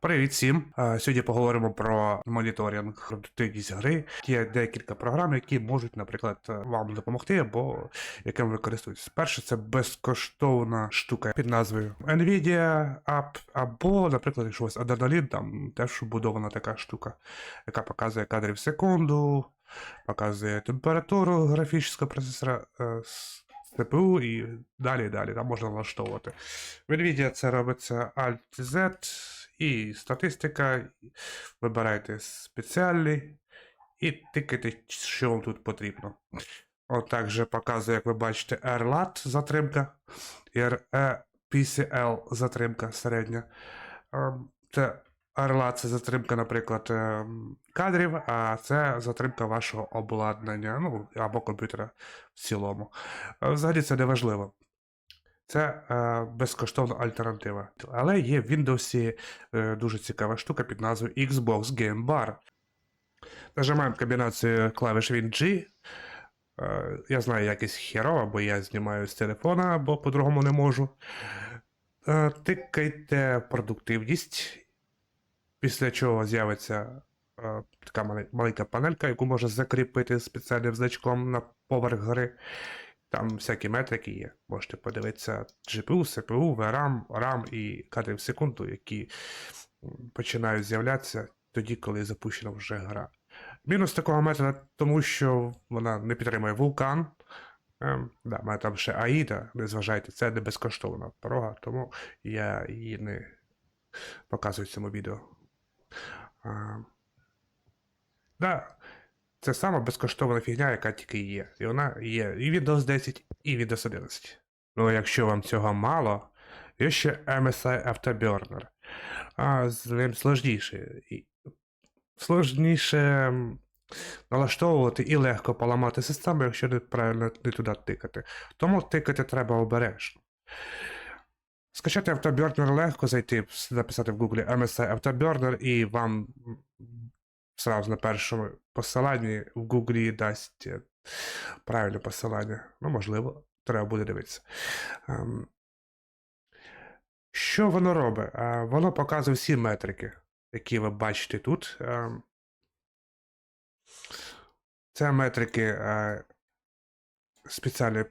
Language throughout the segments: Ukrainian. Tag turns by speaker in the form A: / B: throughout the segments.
A: Привіт всім! Е, Сьогодні поговоримо про моніторинг продуктивність гри. Є декілька програм, які можуть, наприклад, е, вам допомогти або яким ви користуєтесь. Перше, це безкоштовна штука під назвою Nvidia App, або, наприклад, якщо у вас Adrenalin, там теж вбудована така штука, яка показує кадри в секунду, показує температуру графічного процесора. е, с- CPU і далі, далі, там можна налаштовувати. В NVIDIA це робиться Alt-Z і статистика. Вибирайте спеціальний і тикайте, що вам тут потрібно. От також показує, як ви бачите, RLAT затримка, REPCL затримка середня. Це RLAT це затримка, наприклад, кадрів, а це затримка вашого обладнання, ну або комп'ютера в цілому. Взагалі це не важливо. Це е, безкоштовна альтернатива. Але є в Windows е, дуже цікава штука під назвою Xbox Game Bar. Нажимаємо комбінацію клавиш Win-G. Е, я знаю якість херова, бо я знімаю з телефона, або по-другому не можу. Е, тикайте продуктивність, після чого з'явиться е, така маленька панелька, яку можна закріпити спеціальним значком на поверх гри. Там всякі метрики є. Можете подивитися GPU, CPU, VRAM, RAM і кадри в секунду, які починають з'являтися тоді, коли запущена вже гра. Мінус такого метода, тому що вона не підтримує вулкан. Ем, да, мене там ще AIDA, не зважайте, це не безкоштовна порога, тому я її не показую в цьому відео. А, да, це сама безкоштовна фігня, яка тільки є. І вона є і Windows 10, і Windows 11. Ну, якщо вам цього мало, є ще MSI Afterburner. А з ним сложніше. Сложніше налаштовувати і легко поламати систему, якщо неправильно не туди тикати. Тому тикати треба обережно. Скачати Afterburner легко зайти, написати в Google MSI Afterburner, і вам сразу на першому посиланні в Google дасть е, правильне посилання. Ну, можливо, треба буде дивитися. Ем, Що воно робить? Е, Воно показує всі метрики, які ви бачите тут. Ем, Це метрики е, спеціальної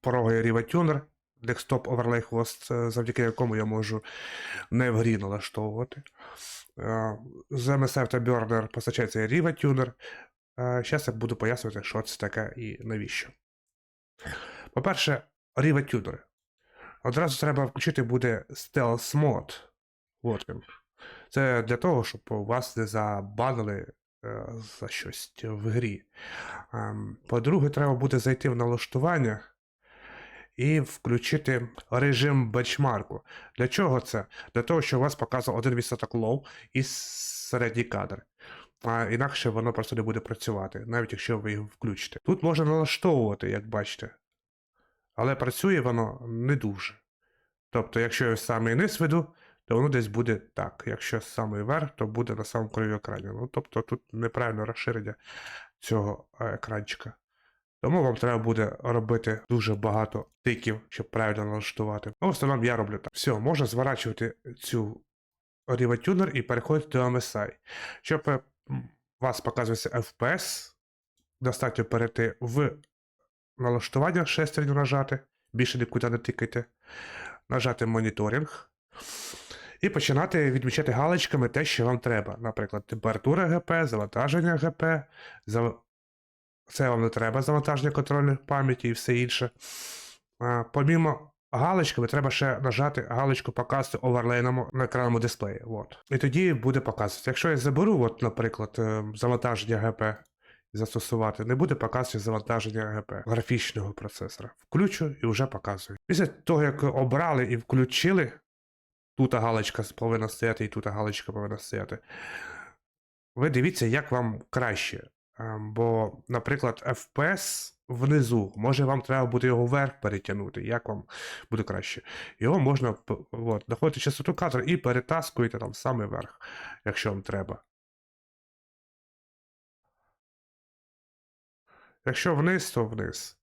A: пороги RivaTuner, Desktop Overlay Host, е, завдяки якому я можу не в грі налаштовувати. Е, З MSF та Burner постачається RivaTuner. Зараз я буду пояснювати, що це таке і навіщо. По-перше, RivaTuner. Одразу треба включити буде Stealth Mode. От. Це для того, щоб вас не забанили е, за щось в грі. Ем, По-друге, треба буде зайти в налаштування і включити режим бенчмарку. Для чого це? Для того, щоб у вас показував один відсоток лоу і середній кадр. А інакше воно просто не буде працювати, навіть якщо ви його включите. Тут можна налаштовувати, як бачите. Але працює воно не дуже. Тобто, якщо я самий низ веду, то воно десь буде так. Якщо самий верх, то буде на самому краю екрані. Ну, тобто тут неправильне розширення цього е, екранчика. Тому вам треба буде робити дуже багато тиків, щоб правильно налаштувати. Ну, в основному я роблю так. Все, можна зворачувати цю RivaTuner і переходити до MSI. Щоб е, у вас показувався FPS, достатньо перейти в налаштування шестерню нажати, більше нікуди не тикайте, нажати моніторинг. І починати відмічати галочками те, що вам треба. Наприклад, температура ГП, завантаження ГП. Це вам не треба завантаження контрольної пам'яті і все інше. А, помімо галочками, треба ще нажати галочку показувати оверлейному на екранному дисплеї. От. І тоді буде показувати. Якщо я заберу, от, наприклад, е, завантаження ГП застосувати, не буде показувати завантаження ГП графічного процесора. Включу і вже показую. Після того, як обрали і включили, тут галочка повинна стояти, і тут галочка повинна стояти. Ви дивіться, як вам краще. Ем, Бо, наприклад, FPS внизу, може вам треба буде його вверх перетягнути, як вам буде краще. Його можна от, знаходити частоту кадра і перетаскуєте там саме вверх, якщо вам треба. Якщо вниз, то вниз.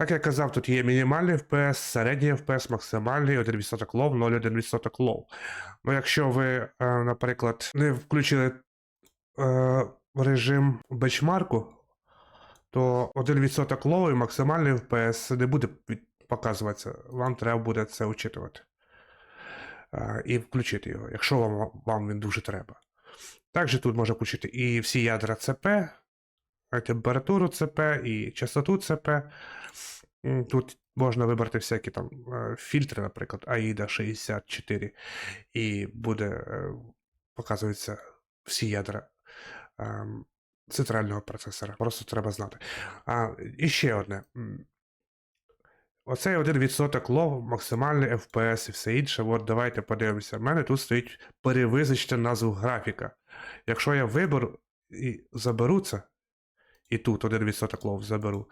A: Як я казав, тут є мінімальний FPS, середній FPS, максимальний 1% лов, 0,1% лов. Ну, якщо ви, е, наприклад, не включили е, режим бенчмарку, то 1% лов і максимальний FPS не буде показуватися. Вам треба буде це учитувати. Е, і включити його, якщо вам, вам він дуже треба. Також тут можна включити і всі ядра ЦП, температуру ЦП, і частоту ЦП. Тут можна вибрати всякі там е, фільтри, наприклад, AIDA 64, і буде е, показуються всі ядра центрального процесора. Просто треба знати. А, і ще одне. Оцей 1% лов, максимальний FPS і все інше. От давайте подивимося. У мене тут стоїть перевизначити назву графіка. Якщо я виберу і заберу це, і тут 1% лов заберу,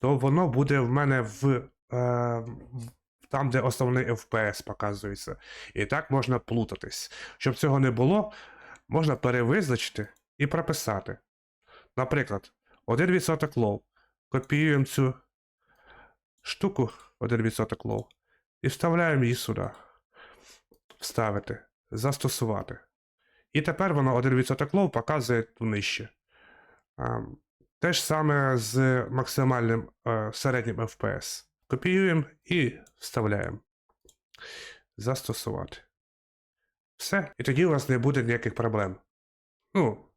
A: то воно буде в мене в, е, там, де основний FPS показується. І так можна плутатись. Щоб цього не було, можна перевизначити і прописати. Наприклад, 1% лов. Копіюємо цю штуку 1% лов і вставляємо її сюди. Вставити, застосувати. І тепер воно 1% лов показує ту нижче. Те ж саме з максимальним е, середнім FPS. Копіюємо і вставляємо. Застосувати. Все. І тоді у вас не буде ніяких проблем. Ну,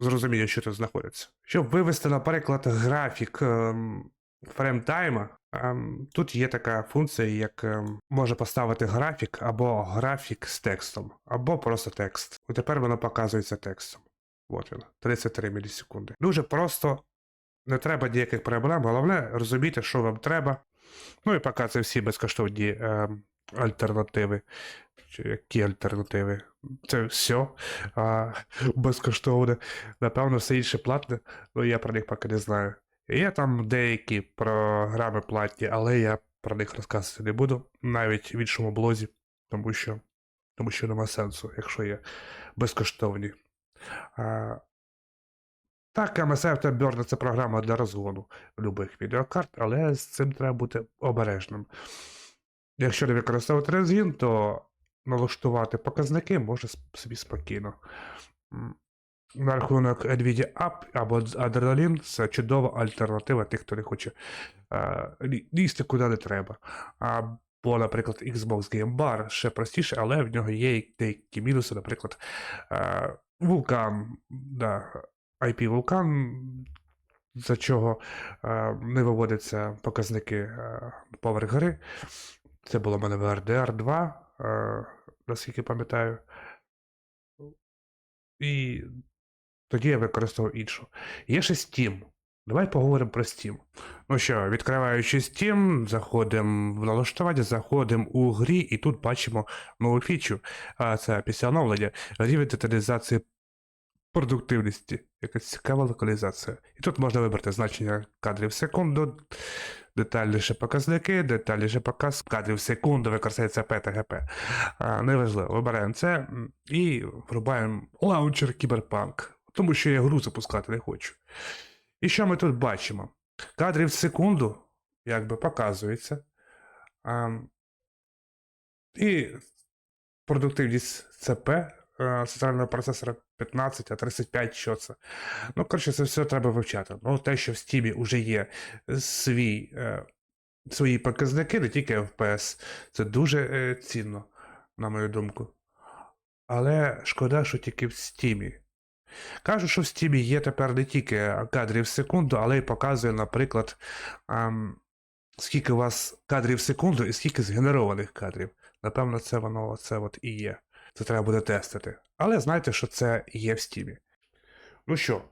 A: зрозуміло, що тут знаходиться. Щоб вивести, наприклад, графік ем, фреймтайма, ем, тут є така функція, як ем, може поставити графік або графік з текстом, або просто текст. І тепер воно показується текстом. От він, 33 мілісекунди. Дуже просто, не треба ніяких проблем. Головне розуміти, що вам треба. Ну і поки це всі безкоштовні ем, альтернативи. Які альтернативи? Це все а, безкоштовне. Напевно, все інше платне, але я про них поки не знаю. Є там деякі програми платні, але я про них розказувати не буду, навіть в іншому блозі, тому що, тому що нема сенсу, якщо є безкоштовні. А, так, MSF та Burn це програма для розгону любих відеокарт, але з цим треба бути обережним. Якщо не використовувати розгін, то налаштувати показники може собі спокійно. На рахунок NVIDIA Up або Adrenalin це чудова альтернатива тих, хто не хоче е, лізти куди не треба. Або, наприклад, Xbox Game Bar ще простіше, але в нього є деякі мінуси, наприклад, е, вулкан, да, IP вулкан, за чого е, не виводяться показники поверх гри. Це було в мене RDR 2, е, наскільки пам'ятаю. І тоді я використовував іншу. Є ще Steam. Давай поговоримо про Steam. Ну що, відкриваючи Steam, заходимо в налаштування, заходимо у грі, і тут бачимо нову фічу. А це після оновлення рівень деталізації продуктивності. Якась цікава локалізація. І тут можна вибрати значення кадрів в секунду, детальніше показники, детальніше показ кадрів в секунду, використовується ПТГП. Неважливо, вибираємо це і врубаємо лаунчер Кіберпанк, тому що я гру запускати не хочу. І що ми тут бачимо? Кадрів в секунду, якби показується. І продуктивність ЦП е, центрального процесора 15, а 35, що це. Ну, коротше, це все треба вивчати. Ну, те, що в Steam вже є свій, е, свої показники, не тільки FPS, це дуже е, цінно, на мою думку. Але шкода, що тільки в Steam. Кажуть, що в Steam є тепер не тільки кадрів в секунду, але й показує, наприклад, ем, скільки у вас кадрів в секунду і скільки згенерованих кадрів. Напевно, це воно це от і є. Це треба буде тестити. Але знайте, що це є в Steam. Ну що,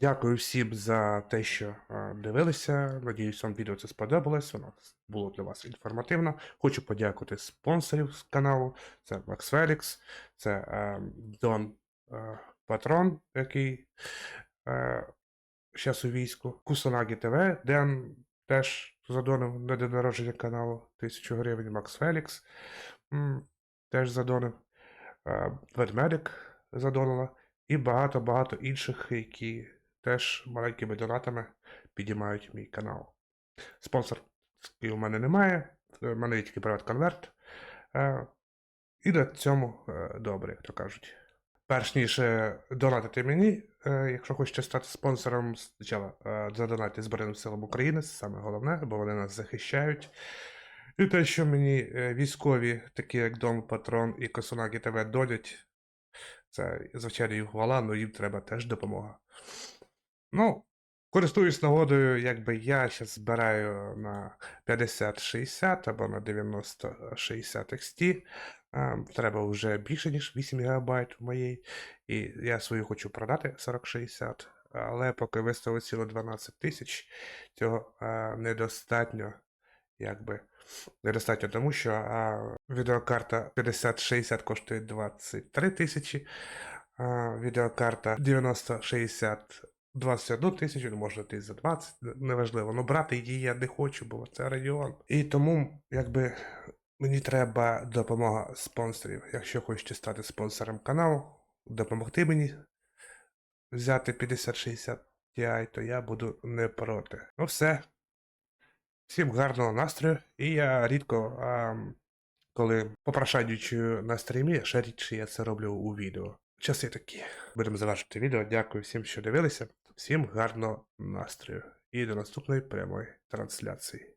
A: дякую всім за те, що е, дивилися. Надіюсь, вам відео це сподобалось. Воно було для вас інформативно. Хочу подякувати спонсорів з каналу. Це Max Felix, це е, Дон е, Патрон, який зараз у війську. Кусонагі ТВ, Ден теж задонив на день народження каналу 1000 гривень. Макс Фелікс теж задонив. Е, Ведмедик задонила. І багато-багато інших, які теж маленькими донатами підіймають мій канал. Спонсорський у мене немає. У мене є тільки приват-конверт. Е, І на цьому е, добре, як то кажуть. Перш ніж донатити мені, якщо хочете стати спонсором, спочатку задонатьте Збройним силам України, це саме головне, бо вони нас захищають. І те, що мені е, військові, такі як Дом Патрон і Косунагі ТВ донять, це звичайно їм хвала, але їм треба теж допомога. Ну, користуюсь нагодою, якби я зараз збираю на 50-60 або на 90-60 XT. Треба вже більше, ніж 8 ГБ моїй. І я свою хочу продати 40-60, але поки виставили ціло 12 тисяч, цього недостатньо, якби. Недостатньо тому, що а, відеокарта 5060 коштує 23 тисячі, а відеокарта 9060 21 тисячу, ну може ти за 20, неважливо. Ну брати її я не хочу, бо це Radeon. І тому, якби мені треба допомога спонсорів. Якщо хочете стати спонсором каналу, допомогти мені взяти 5060 Ti, то я буду не проти. Ну все. Всім гарного настрою. І я рідко, а, коли попрошайничаю на стрімі, ще рідше я це роблю у відео. Часи такі. Будемо завершити відео. Дякую всім, що дивилися. Всім гарного настрою. І до наступної прямої трансляції.